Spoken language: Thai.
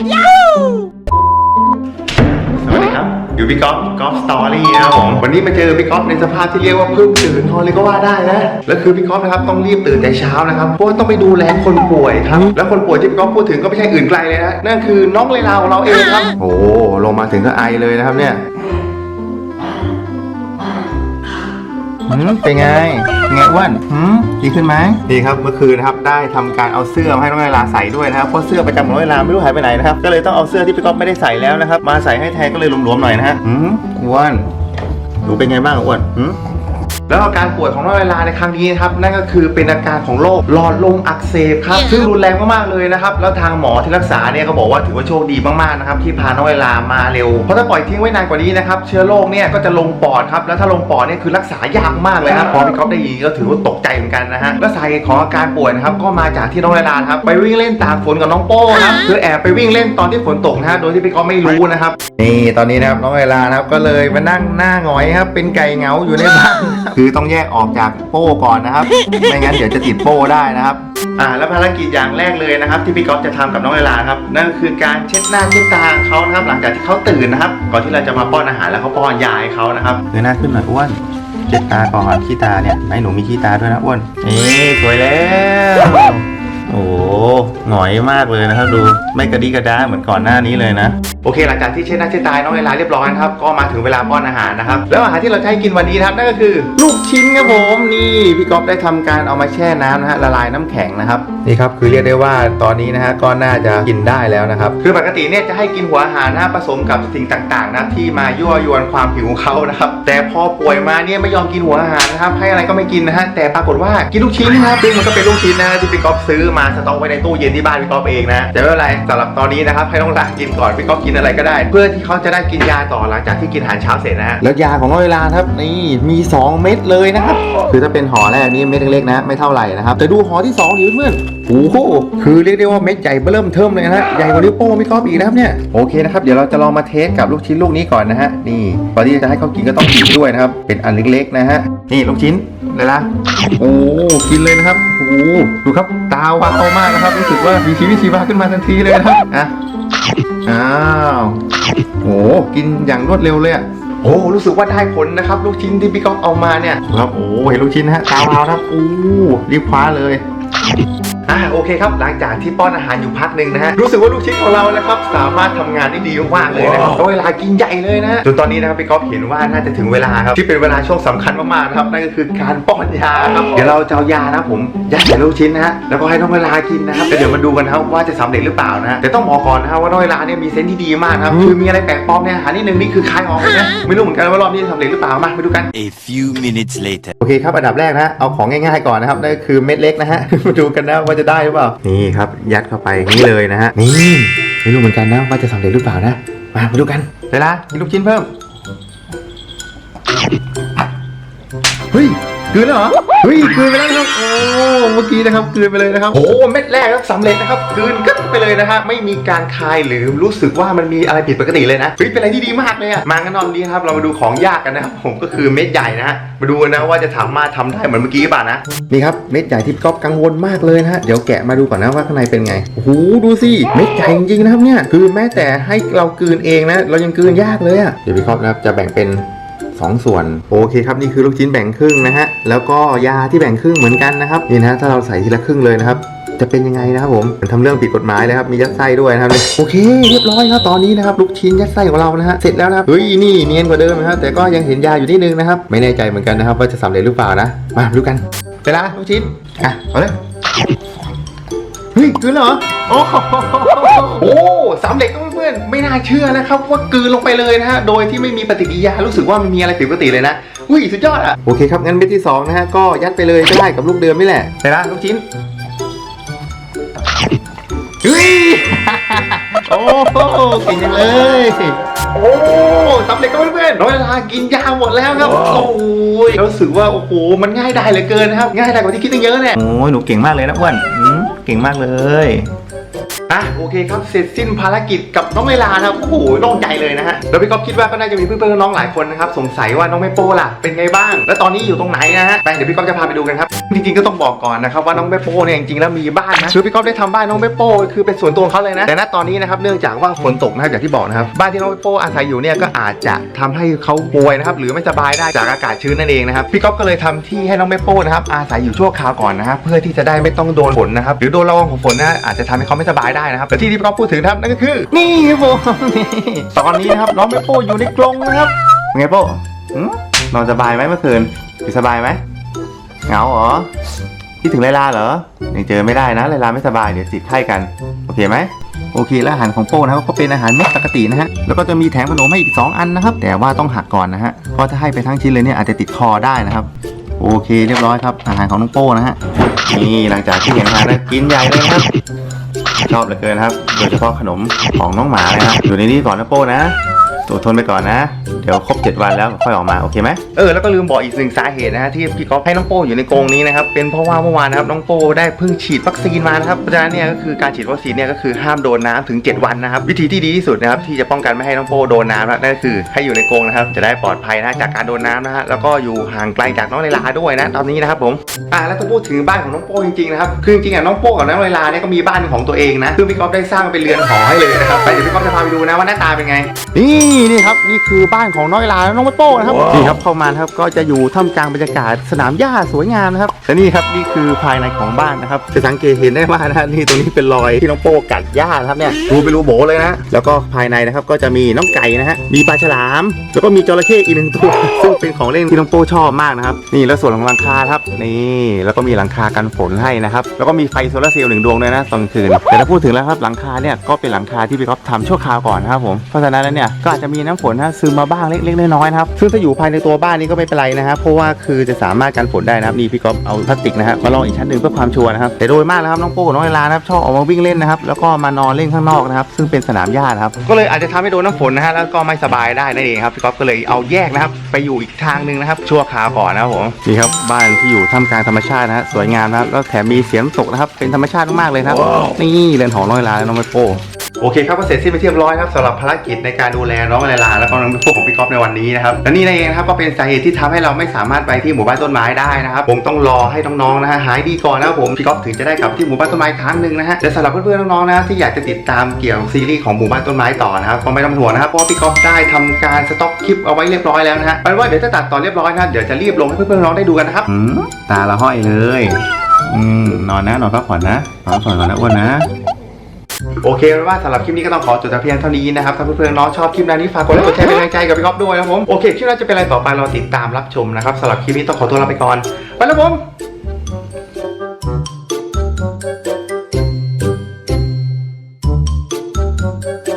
สวัสดีครับ อยู่พี่ก๊อฟก๊อฟสตอรี่นะครับผม วันนี้มาเจอพี่ก๊อฟในสภาพที่เรียกว่าเพิ่งตื่นนอนเลยก็ว่าได้นะ แล้วคือพี่ก๊อฟนะครับต้องรีบตื่นแต่เช้านะครับ เพราะว่าต้องไปดูแลคนป่วยครับ แล้วคนป่วยที่พี่ก๊อฟพูดถึงก็ไม่ใช่อื่นไกลเลยนะ นั่นคือน้องเลลาของเราเองครับ โอ้ลงมาถึงก็ไอเลยนะครับเนี่ย หืมเป็นไง ไงอ้วนหืมดีขึ้นไหมดีครับเมื่อคืนนะครับได้ทำการเอาเสื้อมาให้น้องเวลาใส่ด้วยนะครับเพราะเสื้อประจำของน้องเวลาไม่รู้หายไปไหนนะครับก็เลยต้องเอาเสื้อที่พี่ก๊อฟไม่ได้ใส่แล้วนะครับมาใส่ให้แทนก็เลยหลวมๆหน่อยนะฮะหืมอ้วนหนูเป็นไงบ้างอ้วนหืม แล้วอาการป่วยของน้องเวลาในครั้งนี้นะครับนั่นก็คือเป็นอาการของโรคหลอดลมอักเสบครับซึ่งรุนแรงมากๆเลยนะครับแล้วทางหมอที่รักษาเนี่ยก็บอกว่าถือว่าโชคดีมากๆนะครับที่พาน้องเวลามาเร็วเพราะถ้าปล่อยทิ้งไว้นานกว่านี้นะครับเชื้อโรคเนี่ยก็จะลงปอดครับแล้วถ้าลงปอดเนี่ยคือรักษายากมากเลยครับพอพี่ก๊อฟได้ยินก็ถือว่าตกใจเหมือนกันนะฮะและสาเหตุของอาการป่วยนะครับก็มาจากที่น้องเวลาครับไปวิ่งเล่นตากฝนกับน้องโป้ครับคือแอบไปวิ่งเล่นตอนที่ฝนตกนะฮะโดยที่พี่ก๊อฟไม่รู้นะครับนี่ตอนนี้นะครับน้องเวลานะครับก็เลยมานั่งหน้าหงอยครับเป็นไก่เหงาอยู่ในบ้านคือต้องแยกออกจากโป้ก่อนนะครับ ไม่งั้นเดี๋ยวจะติดโป้ได้นะครับ อ่า แล้วภารกิจอย่างแรกเลยนะครับ ที่พี่ก๊อฟจะทำกับน้องเวลาครับ นั่นก็คือการเช็ดหน้าเช็ดตาเขานะครับ หลังจากที่เขาตื่นนะครับ ก่อนที่เราจะมาป้อนอาหารแล้วเขาป้อนยาให้เขานะครับเงยหน้าขึ้นหน่อยอ้วนเช็ดตาก่อนขี้ตาเนี่ยไหนหนูมีขี้ตาด้วยนะอ้วนนี่สวยแล้ว โอ้โหหงอยมากเลยนะครับ ดูไม่กระดิกระดาเหมือนก่อนหน้านี้เลยนะ โอเค หลังจากที่เช็ดหน้าเช็ดตาน้องเวลาเรียบร้อยนะครับก็มาถึงเวลาป้อนอาหารนะครับแล้วอาหารที่เราจะให้กินวันนี้นะครับนั่นก็คือลูกชิ้นครับผมนี่พี่ก๊อฟได้ทำการเอามาแช่น้ำนะฮะละลายน้ำแข็งนะครับนี่ครับคือเรียกได้ว่าตอนนี้นะฮะก็น่าจะกินได้แล้วนะครับคือปกติเนี่ยจะให้กินหัวอาหารนะผสมกับสิ่งต่างๆนะที่มายั่วยวนความหิวของเขานะครับแต่พอป่วยมาเนี่ยไม่ยอมกินหัวอาหารนะครับให้อะไรก็ไม่กินนะฮะแต่ปรากฏว่ากินลูกชิ้นนะครับซึ่งมันก็เป็นลูกชิ้นนะที่พี่ก๊อฟซื้อมาสต็อกไว้ในตู้เย็นที่บ้านพี่ก๊อฟเองนะแต่ไม่เป็นไรสำหรับตอนนี้นะครับให้น้องลากินก่อนพี่ก๊อฟกินอะไรก็ได้ เพื่อที่เขาจะได้กินยาต่อหลังจากที่กินอาหารเช้าเสร็จนะฮะแล้วยาของน้องเวลาครับนี่มี 2 เม็ดเลยนะครับคือถ้าเป็นห่อแรกนี่เม็ดเล็กๆนะ ไม่เท่าไหร่นะครับแต่ดูห่อที่2ดิเพื่อนๆโอ้โหคือเรียกได้ว่าเม็ดใหญ่เริ่มเทิมเลยนะฮะใหญ่กว่านิ้วโป้งพี่ก๊อฟอีกนะครับเนี่ยโอเคนะครับเดี๋ยวเราจะลองมาเทสกับลูกชิ้นลูกนี้ก่อนนะฮะนี่ก่อนที่จะให้เขากินก็ต้องกินด้วยนะครับเป็นอันเล็กๆนะฮะนี่ลูกชิ้น เลยละโอ้กินเลยนะครับโอ้ดูครับตาวาวมากนะครับ รู้สึกว่ามีชีวิตชีวาขึ้นมาทันทีเลยนะครับอะอ้าวโอ้กินอย่างรวดเร็วเลยอะโอ้รู้สึกว่าได้ผลนะครับ ลูกชิ้นที่พี่ก๊อฟเอามาเนี่ยครับโอ้เห็นลูกชิ้นนะฮะตาวาวนะครับโอ้รีบคว้าเลย อ่าโอเคครับหลังจากที่ป้อนอาหารอยู่พักหนึ่งนะฮะรู้สึกว่าลูกชิ้นของเรานะครับสามารถทำงานได้ดีมากๆเลยนะครับแล้วเวลากินใหญ่เลยนะจนตอนนี้นะครับพี่ก๊อฟเห็นว่าน่าจะถึงเวลาครับที่เป็นเวลาช่วงสำคัญมากๆนะครับนั่นก็คือการป้อนยาครับเดี๋ยวเราจะเอายานะผมยัดใส่ลูกชิ้นนะฮะแล้วก็ให้น้องเวลากินนะครับแล้วเดี๋ยวมาดูกันนะครับว่าจะสำเร็จหรือเปล่านะฮะแต่ต้องบอกก่อนนะครับว่าน้องเวลาเนี่ยมีเซนส์ที่ดีมากนะครับคือมีอะไรแปลกปลอมในอาหารนิดนึงนี่คือคายออกเลยนะไม่รู้เหมือนกันว่ารอบนี้จะสำเร็จหรือเปล่ามาไปดูกัน A few minutes later. โอเคครับอันดับแรกนะเอาของง่ายๆก่อนนะครับนั่นก็คือเม็ดเล็กนะฮะ มาดูกันนะว่าจะได้หรือเปล่า นี่ครับ ยัดเข้าไปอย่างนี้เลยนะฮะ นี่ไม่รู้เหมือนกันนะว่าจะสำเร็จหรือเปล่านะ มามาดูกัน เวลากินลูกชิ้นเพิ่ม เฮ้ย กลืนแล้วเหรอ เฮ้ยกลืนไปแล้วนะครับ โอ้ เมื่อกี้นะครับกลืนไปเลยนะครับ โอ้เม็ดแรกครับสำเร็จนะครับกลืนกึ๊บไปเลยนะฮะ ไม่มีการคายหรือรู้สึกว่ามันมีอะไรผิดปกติเลยนะ เฮ้ย เป็นอะไรที่ดีมากเลยอะมากันนอนดีครับ เรามาดูของยากกันนะครับ ผมก็คือเม็ดใหญ่นะฮะ มาดูนะว่าจะสามารถทำได้เหมือนเมื่อกี้หรือเปล่านะ นี่ครับ เม็ดใหญ่ที่พี่ก๊อฟกังวลมากเลยนะฮะ เดี๋ยวแกะมาดูก่อนนะว่าข้างในเป็นไง โอ้โห ดูสิ เม็ดใหญ่จริงๆนะครับเนี่ย คือแม้แต่ให้เรากลืนเองนะ เรายังกลืนยากเลยอะเดี๋ยวพี่ก๊อฟนะครับจะแบ่งเป็น สองส่วน โอเคครับนี่คือลูกชิ้นแบ่งครึ่งนะฮะแล้วก็ยาที่แบ่งครึ่งเหมือนกันนะครับนี่นะถ้าเราใส่ทีละครึ่งเลยนะครับจะเป็นยังไงนะครับผมมันทำเรื่องผิดกฎหมายเลยครับ มียัดไส้ด้วยนะครับ โอเค เรียบร้อยครับตอนนี้นะครับลูกชิ้นยัดไส้ของเรานะฮะ เสร็จแล้วนะครับ เฮ้ย นี่เนียนกว่าเดิมนะครับ แต่ก็ยังเห็นยาอยู่นิดนึงนะครับ ไม่แน่ใจเหมือนกันนะครับ ว่าจะสำเร็จหรือเปล่านะ มาดูกัน เวลาลูกชิ้น อะ เอาเลย เฮ้ยกลืนเหรอ โอ้โหสำเร็จก็เพื่ อนๆ ไม่น่าเชื่อนะครับ ว่ากลืนลงไปเลยนะฮะ โดยที่ไม่มีปฏิกิริยา รู้สึกว่ามันมีอะไรผิดปกติเลยนะ อุ้ยสุดยอดอะ โอเคครับงั้นเม็ดที่สองนะฮะ ก็ยัดไปเลยก็ได้กับลูกเดิมนี่แหละไปละลูกชิ้นเฮ้ยโอ้โหเก่งจังเลย โอ้สำเร็จก็เพื่อนๆน้อยเวลากินยาหมดแล้วครับ โอ้ยรู้สึกว่าโอ้โห มันง่ายได้เหลือเกินนะครับ ง่ายได้กว่าที่คิดตั้งเยอะเนี่ย โอ้ยหนูเก่งมากเลยนะอ้วนอืมเก่งมากเลย อะโอเคครับเสร็จสิ้นภารกิจกับน้องเลลานะครับโอ้โหโล่งใจเลยนะฮะแล้วพี่ก๊อฟคิดว่าก็น่าจะมีเพื่อนๆน้องๆหลายคนนะครับสงสัยว่าน้องไม่โป้ล่ะเป็นไงบ้าง แล้วตอนนี้อยู่ตรงไหนนะฮะไปเดี๋ยวพี่ก๊อฟจะพาไปดูกันครับจริงๆก็ต้องบอกก่อนนะครับว่าน้องเปโป้เนี่ยจริงๆแล้วมีบ้านนะคือพี่ก๊อฟได้ทำบ้านน้องเปโป้คือเป็นส่วนตัวของเขาเลยนะแต่ณตอนนี้นะครับเนื่องจากว่าฝนตกนะครับอย่างที่บอกนะครับบ้านที่น้องเปโป้อาศัยอยู่เนี่ยก็อาจจะทำให้เขาป่วยนะครับหรือไม่สบายได้จากอากาศชื้นนั่นเองนะครับพี่ก๊อฟก็เลยทำที่ให้น้องเปโป้นะครับอาศัยอยู่ชั่วคราวก่อนนะครับเพื่อที่จะได้ไม่ต้องโดนฝนนะครับหรือโดนละอองของฝนนะอาจจะทำให้เขาไม่สบายได้นะครับแต่ที่ที่พี่ก๊อฟพูดถึงนะครับนั่นก็คือ นี่ครับผมนี่ตอนนี้นะครับน้องเปโป้อยู่ในกรงนะครับเป็นไงโป้หืมนอนสบายไหมเมื่อคืนอยู่สบายไหมเหงาเหรอคิดถึงไลลาเหรอยังเจอไม่ได้นะไลลาไม่สบายเดี๋ยวติดไข้กันโอเคไหมโอเคแล้วอาหารของโป้นะครับก็เป็นอาหารเม็ดปกตินะฮะแล้วก็จะมีแถมขนมให้อีก 2 อันนะครับ แต่ว่าต้องหักก่อนนะฮะเพราะถ้าให้ไปทั้งชิ้นเลยเนี่ยอาจจะติดคอได้นะครับ โอเคเรียบร้อยครับอาหารของน้องโป้นะฮะนี่หลังจากที่เห็นอาหารแล้วกินใหญ่เลยนะครับ ชอบเหลือเกินครับ โดยเฉพาะขนมของน้องหมาเลยนะอยู่ในนี้ก่อนนะโป้นะ ตัวทนไปก่อนนะ เดี๋ยวครบ 7 วันแล้วค่อยออกมาโอเคไหมเออแล้วก็ลืมบอกอีกหนึ่งสาเหตุนะฮะที่พี่ก๊อฟให้น้องโป้อยู่ในกรงนี้นะครับเป็นเพราะว่าเมื่อวานนะครับน้องโป้ได้เพิ่งฉีดวัคซีนมานะครับเพราะฉะนั้นเนี่ยก็คือการฉีดวัคซีนเนี่ยก็คือห้ามโดนน้ำถึง 7 วันนะครับวิธีที่ดีที่สุดนะครับที่จะป้องกันไม่ให้น้องโป้โดนน้ำนะนั่นก็คือให้อยู่ในกรงนะครับจะได้ปลอดภัยนะจากการโดนน้ำนะฮะแล้วก็อยู่ห่างไกลจากน้องไลลาด้วยนะตอนนี้นะครับผมอะแล้วถ้าพูดถึงบ้านของน้องโป้จริงๆนะครับคือจริงๆอะน้องโป้กับน้องไลลาเนี่ยก็มีบ้านของตัวเองนะคือพี่ก๊อฟได้สร้างเป็นเรือนหอให้เลยนะครับไปเดี๋ยวพี่ก๊อฟจะพาไปดูนะว่าหน้าตาเป็นไงนี่นี่ครับนี่คือบ้านของน้องไลลาและน้องโป้นะครับนี่ครับเข้ามานะครับก็จะอยู่ท่ามกลางบรรยากาศสนามหญ้าสวยงามนะครับและนี่ครับนี่คือภายในของบ้านนะครับจะสังเกตเห็นได้ว่านะฮะนี่ตรงนี้เป็นรอยที่น้องโป้กัดหญ้านะครับเนี่ยรูเป็นรูโบเลยนะแล้วก็ภายในนะครับก็จะมีน้องไก่นะฮะมีปลาฉลาม แล้วก็มีจระเข้อีกหนึ่งตัวซึ่งเป็นของเล่นที่น้องโป้ชอบมากนะครับนี่แล้วส่วนของหลังคาครับนี่แล้วก็มีหลังคากันฝนให้นะครับแล้วก็มีไฟโซลาร์เซลล์หนึ่งดวงด้วยนะตอนกลางคืนแต่ถ้าพูดถึงแล้วครับหลังคาเนี่ยก็เป็นหลังคาที่พี่ก๊อฟทำชั่วคราวก่อนนะครับผมเพราะฉะนั้นแล้วเนี่ยก็อาจจะมีน้ำฝนนะซึมมาบ้างเล็กๆน้อยๆนะครับซึ่งถ้าอยู่ภายในตัวบ้านนี้ก็ไม่เป็นไรนะครับเพราะว่าคือจะสามารถกันฝนได้นะครับนี่พี่ก๊อฟเอาพลาสติกนะฮะมาลองอีกชั้นหนึ่งเพื่อความชัวร์นะครับแต่โดยมากแล้วครับน้องโป้กับน้องเวลานะครับชอบออกมาวิ่งเล่นนะครับแล้วก็มานอนเล่นข้างนอกนะครับซึ่งเป็นสนามหญ้านะครับก็เลยอาจจะทำให้โดนน้ำฝนนะฮะแล้วก็ไม่สบายได้นั่นเองครับพี่ก๊อฟก็เลยเอาแยกนะครับไปอยู่อีกทางหนึ่งนะครับชั่วคราวก่อนนะครับผมนี่ครับบ้านที่อยู่ท่ามกลางธรรมชาตินะฮะสวยงามนะครับแล้วแถมมีเสียงตกนะครับเป็นธรรมชาติมากๆเลยครับนี่เรือนหอน้อยลาและน้องไมโป้ โอเคครับก็เสร็จสิ้นไปเรียบร้อยครับสำหรับภารกิจในการดูแลน้องไลลาแล้วก็น้องพวกของพี่ก๊อฟในวันนี้นะครับและนี่นั่นเองนะครับก็เป็นสาเหตุที่ทำให้เราไม่สามารถไปที่หมู่บ้านต้นไม้ได้นะครับผมต้องรอให้น้องๆนะฮะหายดีก่อนนะครับผมพี่ก๊อฟถึงจะได้กลับที่หมู่บ้านต้นไม้ครั้งหนึ่งนะฮะและสำหรับเพื่อนๆน้องๆนะที่อยากจะติดตามเกี่ยวกับซีรีส์ของหมู่บ้านต้นไม้ต่อนะครับก็ไม่ต้องห่วงนะครับเพราะว่าพี่ก๊อฟได้ทำการสต็อกคลิปเอาไว้เรียบร้อยแล้วนะฮะแปลว่าเดี๋ยวจะตัดต่อเรียบร้อยนะเดี๋ยวจะรีบลงให้เพื่อนๆน้องได้ดูกันนะครับตาละห้อยเลย อืมนอนนะนอนพักผ่อนนะนอนพักผ่อนก่อนนะอ้วนนะ โอเคว่าสำหรับคลิปนี้ก็ต้องขอจบแต่เพียงเท่านี้นะครับถ้าเพื่อนๆน้องชอบคลิปนี้ฝากกดไลค์กดแชร์เป็นกำลังใจกับพี่ก๊อฟด้วยนะผมโอเคคลิปหน้าจะเป็นอะไรต่อไปรอติดตามรับชมนะครับสำหรับคลิปนี้ต้องขอตัวลาไปก่อนไปแล้วผม Thank